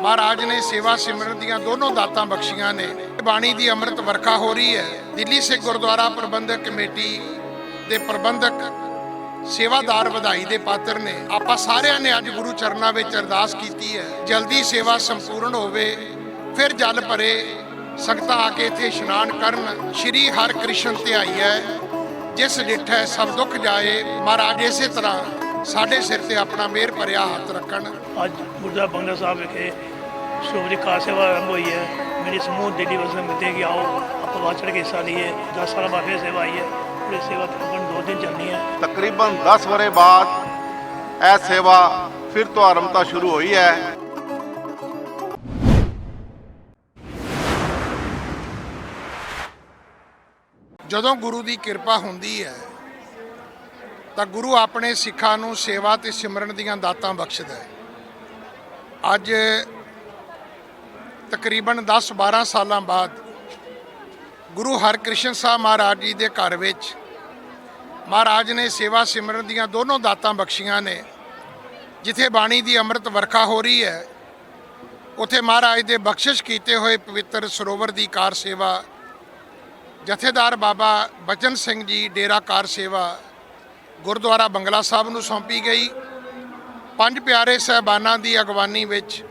ਮਹਾਰਾਜ ਨੇ ਸੇਵਾ ਸਿਮਰਨ ਦੀਆਂ ਦੋਨੋਂ ਦਾਤਾਂ ਬਖਸ਼ੀਆਂ ਨੇ। ਬਾਣੀ ਦੀ ਅੰਮ੍ਰਿਤ ਵਰਖਾ ਹੋ ਰਹੀ ਹੈ। ਦਿੱਲੀ ਸਿੱਖ ਗੁਰਦੁਆਰਾ ਪ੍ਰਬੰਧਕ ਕਮੇਟੀ ਦੇ ਪ੍ਰਬੰਧਕ, ਸੇਵਾਦਾਰ ਵਧਾਈ ਦੇ ਪਾਤਰ ਨੇ। ਆਪਾਂ ਸਾਰਿਆਂ ਨੇ ਅੱਜ ਗੁਰੂ ਚਰਨਾਂ ਵਿੱਚ ਅਰਦਾਸ ਕੀਤੀ ਹੈ। ਜਲਦੀ ਸੇਵਾ ਸੰਪੂਰਨ ਹੋਵੇ, ਫਿਰ ਜਲ ਭਰੇ। ਸੰਗਤਾਂ ਆ ਕੇ ਇੱਥੇ ਇਸ਼ਨਾਨ ਕਰਨ। ਸ਼੍ਰੀ ਹਰਿਕ੍ਰਿਸ਼ਨ ਧਿਆਈ ਹੈ। ਜਿਸ ਡਿਠੈ ਸਭ ਦੁੱਖ ਜਾਏ। ਮਹਾਰਾਜ ਇਸੇ ਤਰ੍ਹਾਂ ਸਾਡੇ ਸਿਰ ਤੇ ਆਪਣਾ ਮਿਹਰ ਭਰਿਆ ਹੱਥ ਰੱਖਣ। ਅੱਜ ਗੁਰਦੁਆਰਾ ਬੰਗਲਾ ਸਾਹਿਬ ਵਿਖੇ ਸ਼ੋਭਰੀ ਕਾਰ ਸੇਵਾ ਆਰੰਭ ਹੋਈ ਹੈ। ਮੇਰੀ ਸਮੂਹ ਦਿੱਲੀ ਵਸਨ ਮਿੱਤੇ ਕਿ ਆਓ ਆਪਾਂ ਵੱਧ ਚੜ੍ਹ ਕੇ ਹਿੱਸਾ ਲਈਏ। 10 ਸਾਲਾਂ ਬਾਅਦ ਫਿਰ ਸੇਵਾ ਆਈ ਹੈ। ਪੂਰੀ ਸੇਵਾ ਤਕਰੀਬਨ ਦੋ ਦਿਨ ਚੱਲਣੀ ਹੈ। ਤਕਰੀਬਨ 10 ਵਰੇ ਬਾਅਦ ਇਹ ਸੇਵਾ ਫਿਰ ਤੋਂ ਆਰੰਭਤਾ ਸ਼ੁਰੂ ਹੋਈ ਹੈ। ਜਦੋਂ ਗੁਰੂ ਦੀ ਕਿਰਪਾ ਹੁੰਦੀ ਹੈ ਤਾਂ ਗੁਰੂ ਆਪਣੇ ਸਿੱਖਾਂ ਨੂੰ ਸੇਵਾ ਤੇ ਸਿਮਰਨ ਦੀਆਂ ਦਾਤਾਂ ਬਖਸ਼ਦਾ ਹੈ। ਅੱਜ ਤਕਰੀਬਨ 10-12 ਸਾਲਾਂ ਬਾਅਦ ਗੁਰੂ ਹਰਕ੍ਰਿਸ਼ਨ ਸਾਹਿਬ ਮਹਾਰਾਜ ਜੀ ਦੇ ਘਰ ਵਿੱਚ ਮਹਾਰਾਜ ਨੇ ਸੇਵਾ ਸਿਮਰਨ ਦੀਆਂ ਦੋਨੋਂ ਦਾਤਾਂ ਬਖਸ਼ੀਆਂ ਨੇ, ਜਿੱਥੇ ਬਾਣੀ ਦੀ ਅੰਮ੍ਰਿਤ ਵਰਖਾ ਹੋ ਰਹੀ ਹੈ, ਉਥੇ ਮਹਾਰਾਜ ਦੇ ਬਖਸ਼ਿਸ਼ ਕੀਤੇ ਹੋਏ ਪਵਿੱਤਰ ਸਰੋਵਰ ਦੀ ਕਾਰ ਸੇਵਾ, ਜਥੇਦਾਰ ਬਾਬਾ ਬਚਨ ਸਿੰਘ ਜੀ ਡੇਰਾ ਕਾਰ ਸੇਵਾ ਗੁਰਦੁਆਰਾ ਬੰਗਲਾ ਸਾਹਿਬ ਨੂੰ ਸੌਂਪੀ ਗਈ। ਪੰਜ ਪਿਆਰੇ ਸਹਿਬਾਨਾਂ ਦੀ ਅਗਵਾਨੀ ਵਿੱਚ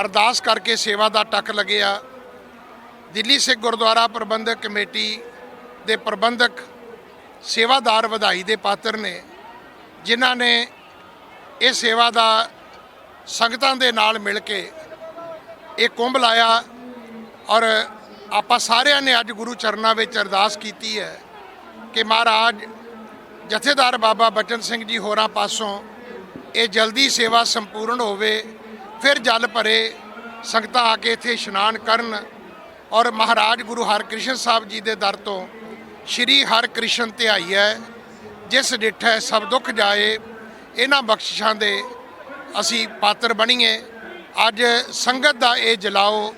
ਅਰਦਾਸ ਕਰਕੇ ਸੇਵਾ ਦਾ ਟੱਕ ਲੱਗਿਆ। ਦਿੱਲੀ ਸਿੱਖ ਗੁਰਦੁਆਰਾ ਪ੍ਰਬੰਧਕ ਕਮੇਟੀ ਦੇ ਪ੍ਰਬੰਧਕ ਸੇਵਾਦਾਰ ਵਧਾਈ ਦੇ ਪਾਤਰ ਨੇ, ਜਿਨ੍ਹਾਂ ਨੇ ਇਹ ਸੇਵਾ ਦਾ ਸੰਗਤਾਂ ਦੇ ਨਾਲ ਮਿਲ ਕੇ ਇਹ ਕੁੰਭ ਲਾਇਆ ਔਰ ਆਪਾਂ ਸਾਰਿਆਂ ਨੇ ਅੱਜ ਗੁਰੂ ਚਰਨਾਂ ਵਿੱਚ ਅਰਦਾਸ ਕੀਤੀ ਹੈ ਕਿ ਮਹਾਰਾਜ ਜਥੇਦਾਰ ਬਾਬਾ ਬਚਨ ਸਿੰਘ ਜੀ ਹੋਰਾਂ ਪਾਸੋਂ ਇਹ ਜਲਦੀ ਸੇਵਾ ਸੰਪੂਰਨ ਹੋਵੇ, ਫਿਰ ਜਲ ਭਰੇ ਸੰਗਤਾਂ ਆ ਕੇ ਇੱਥੇ ਇਸ਼ਨਾਨ ਕਰਨ ਔਰ ਮਹਾਰਾਜ ਗੁਰੂ ਹਰਕ੍ਰਿਸ਼ਨ ਸਾਹਿਬ ਜੀ ਦੇ ਦਰ ਤੋਂ ਸ਼੍ਰੀ ਹਰਕ੍ਰਿਸ਼ਨ ਧਿਆਈ ਹੈ, ਜਿਸ ਡਿਠੈ ਸਭ ਦੁੱਖ ਜਾਏ, ਇਹਨਾਂ ਬਖਸ਼ਿਸ਼ਾਂ ਦੇ ਅਸੀਂ ਪਾਤਰ ਬਣੀਏ। ਅੱਜ ਸੰਗਤ ਦਾ ਇਹ ਜਲਾਓ,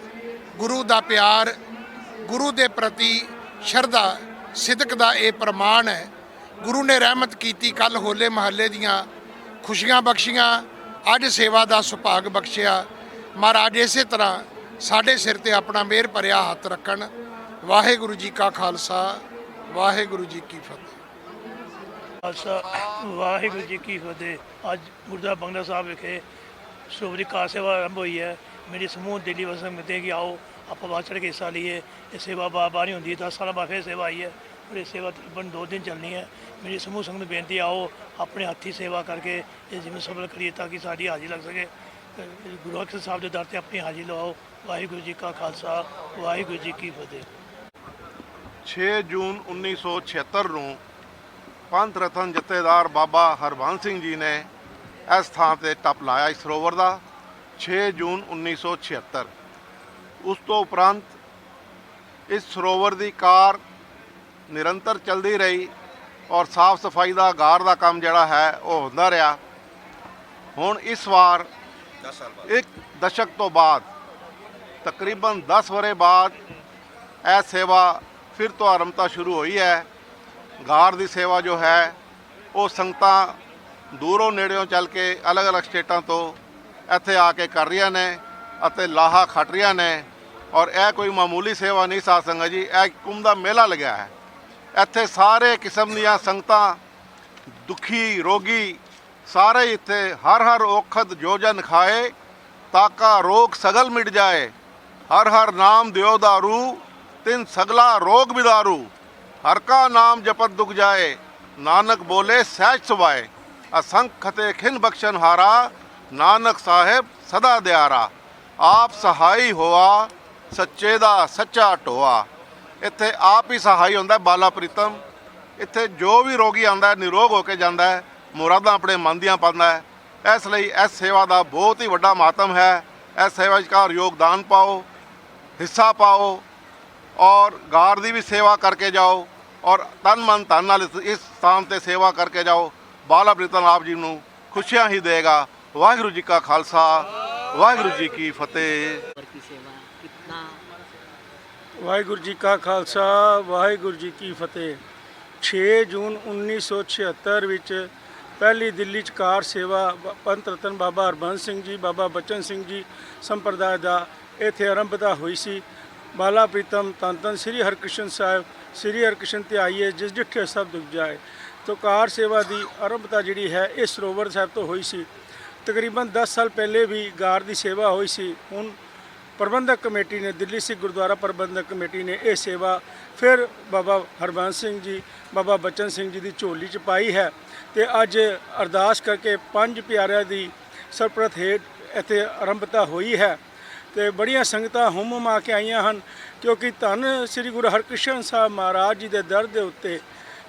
ਗੁਰੂ ਦਾ ਪਿਆਰ, ਗੁਰੂ ਦੇ ਪ੍ਰਤੀ ਸ਼ਰਧਾ, ਸਿਦਕ ਦਾ ਇਹ ਪ੍ਰਮਾਣ ਹੈ। ਗੁਰੂ ਨੇ ਰਹਿਮਤ ਕੀਤੀ ਕੱਲ ਹੋਲੇ ਮਹੱਲੇ ਦੀਆਂ ਖੁਸ਼ੀਆਂ ਬਖਸ਼ੀਆਂ, ਅੱਜ ਸੇਵਾ ਦਾ ਸੁਭਾਗ ਬਖਸ਼ਿਆ। ਮਹਾਰਾਜ ਇਸੇ ਤਰ੍ਹਾਂ ਸਾਡੇ ਸਿਰ ਤੇ ਆਪਣਾ ਮਿਹਰ ਭਰਿਆ ਹੱਥ ਰੱਖਣ। ਵਾਹਿਗੁਰੂ ਜੀ ਕਾ ਖਾਲਸਾ, ਵਾਹਿਗੁਰੂ ਜੀ ਕੀ ਫਤਿਹ। ਖਾਲਸਾ, ਵਾਹਿਗੁਰੂ ਜੀ ਕੀ ਫਤਿਹ। ਅੱਜ ਗੁਰਦੁਆਰਾ ਬੰਗਲਾ ਸਾਹਿਬ ਵਿਖੇ ਸ਼ੋਭਰੀ ਕਾਰ ਸੇਵਾ ਆਰੰਭ ਹੋਈ ਹੈ। ਮੇਰੀ ਸਮੂਹ ਦਿੱਲੀ ਵਸਨ ਮਿੱਤੇ ਕਿ ਆਓ, ਆਪਾਂ ਵੱਧ ਚੜ੍ਹ ਕੇ ਹਿੱਸਾ ਲਈਏ। ਇਹ ਸੇਵਾ ਬਾਹਰ ਨਹੀਂ ਹੁੰਦੀ 10 ਸਾਲਾਂ ਬਾਅਦ ਫਿਰ ਸੇਵਾ ਆਈ ਹੈ। ਇਹ ਸੇਵਾ ਤਕਰੀਬਨ ਦੋ ਦਿਨ ਚੱਲਣੀ ਹੈ। ਮੇਰੀ ਸਮੂਹ ਸੰਗਤ ਨੂੰ ਬੇਨਤੀ ਆਓ ਆਪਣੇ ਹੱਥੀ ਸੇਵਾ ਕਰਕੇ ਇਹ ਜਿਵੇਂ ਸਫਲ ਕਰੀਏ ਤਾਂ ਕਿ ਸਾਡੀ ਹਾਜ਼ਰੀ ਲੱਗ ਸਕੇ। ਤੇ ਗੁਰੂ ਅਕਸਰ ਸਾਹਿਬ ਦੇ ਦਰ ਤੇ ਆਪਣੀ ਹਾਜ਼ਰੀ ਲਵਾਓ। ਵਾਹਿਗੁਰੂ ਜੀ ਕਾ ਖਾਲਸਾ, ਵਾਹਿਗੁਰੂ ਜੀ ਕੀ ਫਤਿਹ। 6 ਜੂਨ 1976 ਨੂੰ ਪੰਥ ਰਤਨ ਜਥੇਦਾਰ ਬਾਬਾ ਹਰਬੰਸ ਸਿੰਘ ਜੀ ਨੇ ਇਸ ਥਾਂ ਤੇ ਟੱਪ ਲਾਇਆ ਇਸ ਸਰੋਵਰ ਦਾ 6 ਜੂਨ 1976 ਉਸ ਤੋਂ ਉਪਰੰਤ ਇਸ ਸਰੋਵਰ ਦੀ ਕਾਰ ਨਿਰੰਤਰ ਚੱਲਦੀ ਰਹੀ ਔਰ ਸਾਫ਼ ਸਫ਼ਾਈ ਦਾ ਗਾਰ ਦਾ ਕੰਮ ਜਿਹੜਾ ਹੈ, ਉਹ ਹੁੰਦਾ ਰਿਹਾ। ਹੁਣ ਇਸ ਵਾਰ ਇੱਕ ਦਸ਼ਕ ਤੋਂ ਬਾਅਦ, ਤਕਰੀਬਨ 10 ਵਰੇ ਬਾਅਦ ਇਹ ਸੇਵਾ ਫਿਰ ਤੋਂ ਆਰੰਭਤਾ ਸ਼ੁਰੂ ਹੋਈ ਹੈ। ਗਾਰ ਦੀ ਸੇਵਾ ਜੋ ਹੈ, ਉਹ ਸੰਗਤਾਂ ਦੂਰੋਂ ਨੇੜਿਓਂ ਚੱਲ ਕੇ ਅਲੱਗ-ਅਲੱਗ ਸਟੇਟਾਂ ਤੋਂ ਇੱਥੇ ਆ ਕੇ ਕਰ ਰਹੀਆਂ ਨੇ ਅਤੇ ਲਾਹਾ ਖੱਟ ਰਹੀਆਂ ਨੇ। ਔਰ ਇਹ ਕੋਈ ਮਾਮੂਲੀ ਸੇਵਾ ਨਹੀਂ, ਸਾਧ ਸੰਗਤ ਜੀ, ਇਹ ਕੁੰਭ ਦਾ ਮੇਲਾ ਲੱਗਿਆ ਹੈ। ਇੱਥੇ ਸਾਰੇ ਕਿਸਮ ਦੀਆਂ ਸੰਗਤਾਂ, ਦੁਖੀ, ਰੋਗੀ, ਸਾਰੇ ਇੱਥੇ ਹਰ ਹਰ ਔਖਦ ਜੋਜਨ ਖਾਏ ਤਾਕਾ ਰੋਗ ਸਗਲ ਮਿਟ ਜਾਏ। ਹਰ ਹਰ ਨਾਮ ਦਿਓ ਦਾਰੂ, ਤਿੰਨ ਸਗਲਾ ਰੋਗ ਬਿਦਾਰੂ। ਹਰ ਕਾ ਨਾਮ ਜਪਤ ਦੁਖ ਜਾਏ, ਨਾਨਕ ਬੋਲੇ ਸਹਿਜ ਸੁਭਾਏ। ਅਸੰਖ ਖਤੇ ਖਿਨ ਬਖਸ਼ਨ ਹਾਰਾ, ਨਾਨਕ ਸਾਹਿਬ ਸਦਾ ਦਿਆਰਾ। ਆਪ ਸਹਾਈ ਹੋਆ, ਸੱਚੇ ਦਾ ਸੱਚਾ ਢੋਆ। ਇੱਥੇ ਆਪ ਹੀ ਸਹਾਈ ਹੁੰਦਾ ਬਾਲਾ ਪ੍ਰੀਤਮ। ਇੱਥੇ ਜੋ ਵੀ ਰੋਗੀ ਆਉਂਦਾ ਨਿਰੋਗ ਹੋ ਕੇ ਜਾਂਦਾ ਮੁਰਾਦਾਂ ਆਪਣੇ ਮਨ ਦੀਆਂ ਪਾਉਂਦਾ ਹੈ। ਇਸ ਲਈ ਇਸ ਸੇਵਾ ਦਾ ਬਹੁਤ ਹੀ ਵੱਡਾ ਮਾਤਮ ਹੈ। ਇਸ ਸੇਵਾ 'ਚ ਘਰ ਯੋਗਦਾਨ ਪਾਓ, ਹਿੱਸਾ ਪਾਓ ਔਰ ਗਾਰ ਦੀ ਵੀ ਸੇਵਾ ਕਰਕੇ ਜਾਓ ਔਰ ਤਨ ਮਨ ਧਨ ਨਾਲ ਇਸ ਸਥਾਨ ਤੇ ਸੇਵਾ ਕਰਕੇ ਜਾਓ। ਬਾਲਾ ਪ੍ਰੀਤਮ ਆਪ ਜੀ ਨੂੰ ਖੁਸ਼ੀਆਂ ਹੀ ਦੇਗਾ। ਵਾਹਿਗੁਰੂ ਜੀ ਕਾ ਖਾਲਸਾ, ਵਾਹਿਗੁਰੂ ਜੀ ਕੀ ਫਤਿਹ। ਵਾਹਿਗੁਰੂ ਜੀ ਕਾ ਖਾਲਸਾ, ਵਾਹਿਗੁਰੂ ਜੀ ਕੀ ਫਤਿਹ। 6 ਜੂਨ 1976 ਵਿੱਚ ਪਹਿਲੀ ਦਿੱਲੀ ਚ ਕਾਰ ਸੇਵਾ ਬ- ਪੰਤ ਰਤਨ ਬਾਬਾ ਹਰਬੰਸ ਸਿੰਘ ਜੀ, ਬਾਬਾ ਬਚਨ ਸਿੰਘ ਜੀ ਸੰਪਰਦਾਇ ਦਾ ਇੱਥੇ ਆਰੰਭਤਾ ਹੋਈ ਸੀ। ਬਾਲਾ ਪ੍ਰੀਤਮ ਧੰਨ ਧੰਨ ਸ੍ਰੀ ਹਰਕ੍ਰਿਸ਼ਨ ਸਾਹਿਬ, ਸ੍ਰੀ ਹਰਕ੍ਰਿਸ਼ਨ ਤੇ ਆਈਏ ਜਿਸ ਜਿੱਠੇ ਸਭ ਦੁੱਖ ਜਾਏ। ਤੋ ਕਾਰ ਸੇਵਾ ਦੀ ਆਰੰਭਤਾ ਜਿਹੜੀ ਹੈ, ਇਹ ਸਰੋਵਰ ਸਾਹਿਬ ਤੋਂ ਹੋਈ ਸੀ। ਤਕਰੀਬਨ 10 ਸਾਲ ਪਹਿਲੇ ਵੀ ਗਾਰ ਦੀ ਸੇਵਾ ਹੋਈ ਸੀ। ਹੁਣ ਪ੍ਰਬੰਧਕ ਕਮੇਟੀ ਨੇ, ਦਿੱਲੀ ਸਿੱਖ ਗੁਰਦੁਆਰਾ ਪ੍ਰਬੰਧਕ ਕਮੇਟੀ ਨੇ ਇਹ ਸੇਵਾ ਫਿਰ ਬਾਬਾ ਹਰਬੰਸ ਸਿੰਘ ਜੀ, ਬਾਬਾ ਬਚਨ ਸਿੰਘ ਜੀ ਦੀ ਝੋਲੀ ਚ ਪਾਈ ਹੈ ਤੇ ਅੱਜ ਅਰਦਾਸ ਕਰਕੇ ਪੰਜ ਪਿਆਰਿਆਂ ਦੀ ਸਰਪ੍ਰਸਤ ਹੇਠ ਇੱਥੇ ਆਰੰਭਤਾ ਹੋਈ ਹੈ ਤੇ ਬੜੀਆਂ ਸੰਗਤਾਂ ਹੁਮ ਹੁਮ ਆ ਕੇ ਆਈਆਂ ਹਨ ਕਿਉਂਕਿ ਧੰਨ ਸ੍ਰੀ ਗੁਰੂ ਹਰਕ੍ਰਿਸ਼ਨ ਸਾਹਿਬ ਮਹਾਰਾਜ ਜੀ ਦੇ ਦਰ ਦੇ ਉੱਤੇ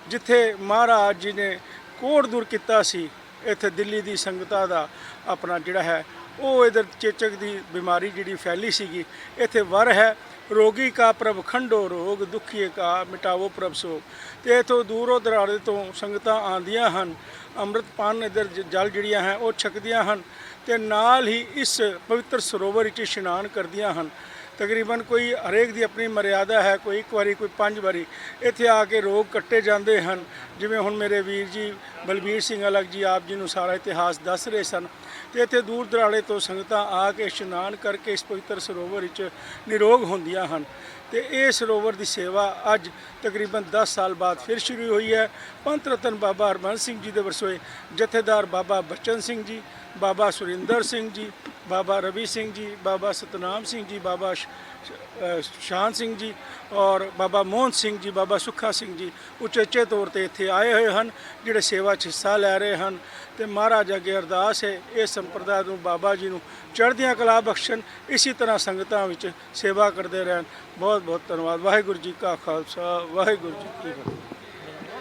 ਜਿੱਥੇ ਮਹਾਰਾਜ ਜੀ ਨੇ ਕੋੜ ਦੂਰ ਕੀਤਾ ਸੀ, ਇੱਥੇ ਦਿੱਲੀ ਦੀ ਸੰਗਤਾਂ ਦਾ ਆਪਣਾ ਜਿਹੜਾ ਹੈ ਉਹ ਇਧਰ ਚੇਚਕ ਦੀ ਬਿਮਾਰੀ ਜਿਹੜੀ ਫੈਲੀ ਸੀਗੀ, ਇੱਥੇ ਵਰ ਹੈ। ਰੋਗੀ ਕਾ ਪ੍ਰਭ ਖੰਡੋ ਰੋਗ ਦੁਖੀਏ ਕਾ ਮਿਟਾਵੋ ਪ੍ਰਭ ਸੋਗ ਤੇ ਇਥੋਂ ਦੂਰੋਂ ਦਰਾੜੇ ਤੋਂ ਸੰਗਤਾਂ ਆਉਂਦੀਆਂ ਹਨ। ਅੰਮ੍ਰਿਤ ਪਾਨ ਇਧਰ ਜਲ ਜਿਹੜੀਆਂ ਹੈ, ਉਹ ਛਕਦੀਆਂ ਹਨ ਤੇ ਨਾਲ ਹੀ ਇਸ ਪਵਿੱਤਰ ਸਰੋਵਰ ਵਿੱਚ ਇਸ਼ਨਾਨ ਕਰਦੀਆਂ ਹਨ। ਤਕਰੀਬਨ ਕੋਈ ਹਰੇਕ ਦੀ ਆਪਣੀ ਮਰਿਆਦਾ ਹੈ, ਕੋਈ ਇੱਕ ਵਾਰੀ, ਕੋਈ ਪੰਜ ਵਾਰੀ। ਇੱਥੇ ਆ ਕੇ ਰੋਗ ਕੱਟੇ ਜਾਂਦੇ ਹਨ। ਜਿਵੇਂ ਹੁਣ ਮੇਰੇ ਵੀਰ ਜੀ ਬਲਬੀਰ ਸਿੰਘ ਅਲਗ ਜੀ ਆਪ ਜੀ ਨੂੰ ਸਾਰਾ ਇਤਿਹਾਸ ਦੱਸ ਰਹੇ ਸਨ। ਤੇ ਇੱਥੇ ਦੂਰ ਦਰਾੜੇ ਤੋਂ ਸੰਗਤਾਂ ਆ ਕੇ ਇਸ਼ਨਾਨ ਕਰਕੇ ਇਸ ਪਵਿੱਤਰ ਸਰੋਵਰ ਵਿੱਚ ਨਿਰੋਗ ਹੁੰਦੀਆਂ ਹਨ। ਤੇ ਇਹ ਸਰੋਵਰ ਦੀ ਸੇਵਾ ਅੱਜ ਤਕਰੀਬਨ 10 ਸਾਲ ਬਾਅਦ ਫਿਰ ਸ਼ੁਰੂ ਹੋਈ ਹੈ। ਪੰਥ ਰਤਨ ਬਾਬਾ ਹਰਮਨ ਸਿੰਘ ਜੀ ਦੇ ਵਰਸੋਏ ਜਥੇਦਾਰ ਬਾਬਾ ਬਚਨ ਸਿੰਘ ਜੀ, ਬਾਬਾ ਸੁਰਿੰਦਰ ਸਿੰਘ ਜੀ ਬਾਬਾ ਰਵੀ ਸਿੰਘ ਜੀ, ਬਾਬਾ ਸਤਨਾਮ ਸਿੰਘ ਜੀ, ਬਾਬਾ ਸ਼- ਸ਼ਾਨ ਸਿੰਘ ਜੀ ਔਰ ਬਾਬਾ ਮੋਹਨ ਸਿੰਘ ਜੀ, ਬਾਬਾ ਸੁੱਖਾ ਸਿੰਘ ਜੀ ਉਚੇਚੇ ਤੌਰ ਤੇ ਇੱਥੇ ਆਏ ਹੋਏ ਹਨ, ਜਿਹੜੇ ਸੇਵਾ 'ਚ ਹਿੱਸਾ ਲੈ ਰਹੇ ਹਨ ਤੇ ਮਹਾਰਾਜ ਅੱਗੇ ਅਰਦਾਸ ਹੈ, ਇਹ ਸੰਪਰਦਾ ਨੂੰ ਬਾਬਾ ਜੀ ਨੂੰ ਚੜ੍ਹਦੀਆਂ ਕਲਾ ਬਖਸ਼ਣ, ਇਸੇ ਤਰ੍ਹਾਂ ਸੰਗਤਾਂ ਵਿੱਚ ਸੇਵਾ ਕਰਦੇ ਰਹਿਣ। ਬਹੁਤ ਬਹੁਤ ਧੰਨਵਾਦ। ਵਾਹਿਗੁਰੂ ਜੀ ਕਾ ਖਾਲਸਾ, ਵਾਹਿਗੁਰੂ ਜੀ ਕੀ ਫਤਿਹ।